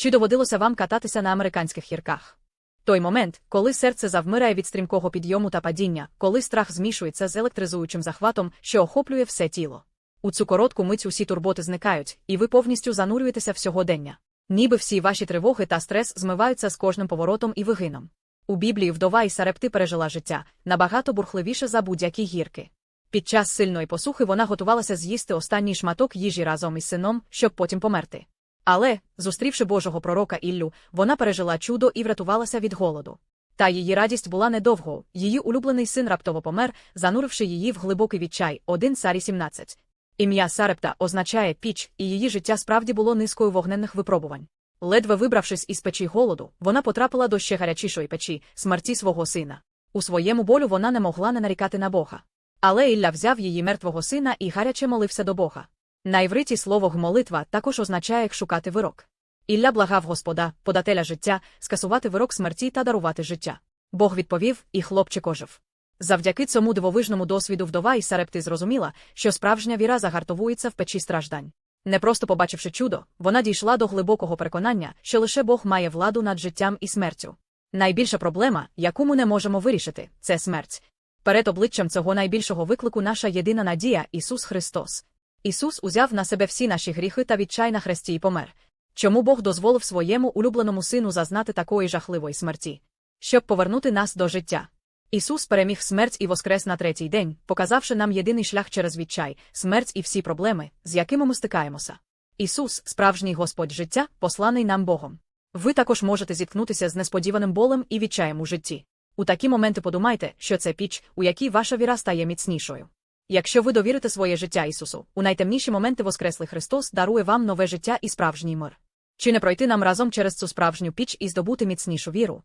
Чи доводилося вам кататися на американських гірках? Той момент, коли серце завмирає від стрімкого підйому та падіння, коли страх змішується з електризуючим захватом, що охоплює все тіло. У цю коротку мить усі турботи зникають, і ви повністю занурюєтеся в сьогодення. Ніби всі ваші тривоги та стрес змиваються з кожним поворотом і вигином. У Біблії вдова і Сарепти пережила життя набагато бурхливіше за будь-які гірки. Під час сильної посухи вона готувалася з'їсти останній шматок їжі разом із сином, щоб потім померти. Але, зустрівши Божого пророка Іллю, вона пережила чудо і врятувалася від голоду. Та її радість була недовго, її улюблений син раптово помер, зануривши її в глибокий відчай 1 Сарі 17. Ім'я Сарепта означає піч, і її життя справді було низкою вогненних випробувань. Ледве вибравшись із печі голоду, вона потрапила до ще гарячішої печі, смерті свого сина. У своєму болю вона не могла не нарікати на Бога. Але Ілля взяв її мертвого сина і гаряче молився до Бога. На івриті слово гмолитва також означає шукати вирок. Ілля благав Господа, подателя життя, скасувати вирок смерті та дарувати життя. Бог відповів, і хлопчик ожив. Завдяки цьому дивовижному досвіду вдова і Сарепти зрозуміла, що справжня віра загартовується в печі страждань. Не просто побачивши чудо, вона дійшла до глибокого переконання, що лише Бог має владу над життям і смертю. Найбільша проблема, яку ми не можемо вирішити, це смерть. Перед обличчям цього найбільшого виклику наша єдина надія Ісус Христос. Ісус узяв на себе всі наші гріхи та відчай на хресті і помер. Чому Бог дозволив своєму улюбленому сину зазнати такої жахливої смерті? Щоб повернути нас до життя. Ісус переміг смерть і воскрес на третій день, показавши нам єдиний шлях через відчай, смерть і всі проблеми, з якими ми стикаємося. Ісус, справжній Господь життя, посланий нам Богом. Ви також можете зіткнутися з несподіваним болем і відчаєм у житті. У такі моменти подумайте, що це піч, у якій ваша віра стає міцнішою. Якщо ви довірите своє життя Ісусу, у найтемніші моменти Воскреслий Христос дарує вам нове життя і справжній мир. Чи не пройти нам разом через цю справжню піч і здобути міцнішу віру?